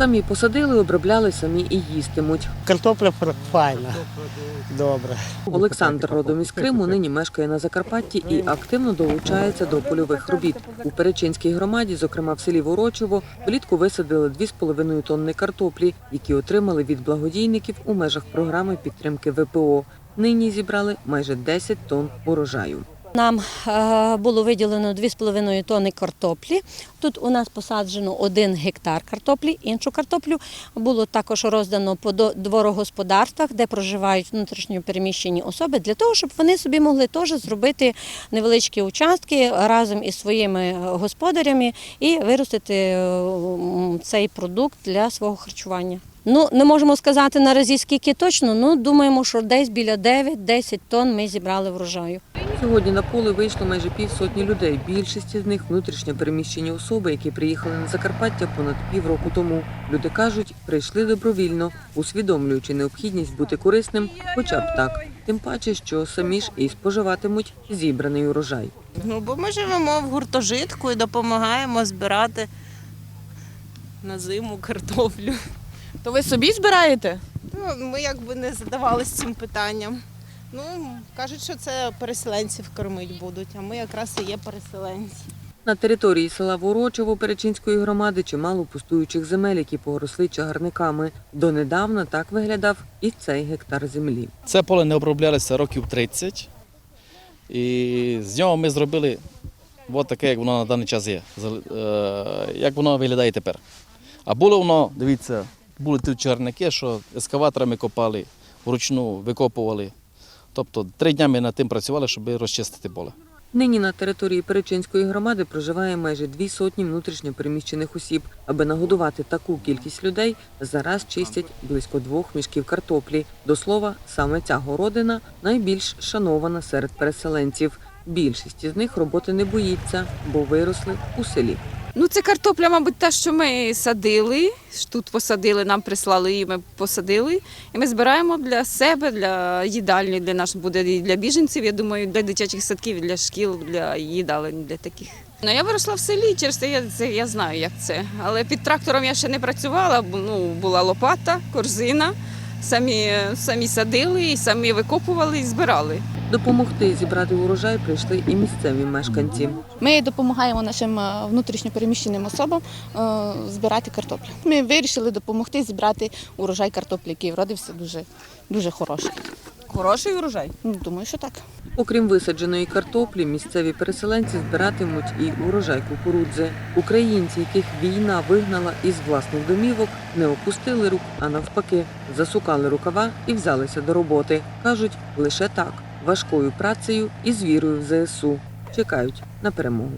Самі посадили, обробляли, самі і їстимуть. Картопля файна. Добре. Олександр родом із Криму нині мешкає на Закарпатті і активно долучається до польових робіт. У Перечинській громаді, зокрема в селі Ворочево, влітку висадили 2,5 тонни картоплі, які отримали від благодійників у межах програми підтримки ВПО. Нині зібрали майже 10 тонн урожаю. Нам е, було виділено 2,5 тонни картоплі. Тут у нас посаджено 1 гектар картоплі. Іншу картоплю було також роздано по дворогосподарствах, де проживають внутрішньо переміщені особи, для того, щоб вони собі могли теж зробити невеличкі участки разом із своїми господарями і виростити е, цей продукт для свого харчування. Ну, не можемо сказати наразі скільки точно, ну думаємо, що десь біля 9-10 тонн ми зібрали врожаю. Сьогодні на поле вийшло майже півсотні людей. Більшість з них внутрішньо переміщені особи, які приїхали на Закарпаття понад півроку тому. Люди кажуть, прийшли добровільно, усвідомлюючи необхідність бути корисним, хоча б так. Тим паче, що самі ж і споживатимуть зібраний урожай. Ну, бо ми живемо в гуртожитку і допомагаємо збирати на зиму картоплю. То ви собі збираєте? Ну, ми якби не задавалися цим питанням. Ну, кажуть, що це переселенців кормить будуть, а ми якраз і є переселенці. На території села Ворочево Перечинської громади чимало пустуючих земель, які поросли чагарниками. Донедавна так виглядав і цей гектар землі. Це поле не оброблялося років 30. І з нього ми зробили от таке, як воно на даний час є. Е, Як воно виглядає тепер. А було воно, дивіться, були тут чарники, що ескаваторами копали, вручну викопували. Тобто три дні ми над тим працювали, щоб розчистити поле. Нині на території Перечинської громади проживає майже дві сотні внутрішньо переміщених осіб. Аби нагодувати таку кількість людей, зараз чистять близько двох мішків картоплі. До слова, саме ця городина найбільш шанована серед переселенців. Більшість із них роботи не боїться, бо виросли у селі. Ну, це картопля, мабуть, та, що ми садили. Тут посадили, нам прислали її, ми посадили. І ми збираємо для себе, для їдальні, для нас буде і для біженців, я думаю, для дитячих садків, для шкіл, для їдалень, для таких. Ну, я виросла в селі, через це я, це я знаю, як це. Але під трактором я ще не працювала, ну, була лопата, корзина. Самі, самі садили, і самі викопували і збирали. Допомогти зібрати урожай прийшли і місцеві мешканці. Ми допомагаємо нашим е, внутрішньопереміщеним особам е, збирати картоплю. Ми вирішили допомогти зібрати урожай картоплі, який вродився дуже, дуже хороший. Хороший урожай. Ну, думаю, що так. Окрім висадженої картоплі, місцеві переселенці збиратимуть і урожай кукурудзи. Українці, яких війна вигнала із власних домівок, не опустили рук, а навпаки, засукали рукава і взялися до роботи. кажуть, лише так важкою працею і з вірою в ЗСУ чекають на перемогу.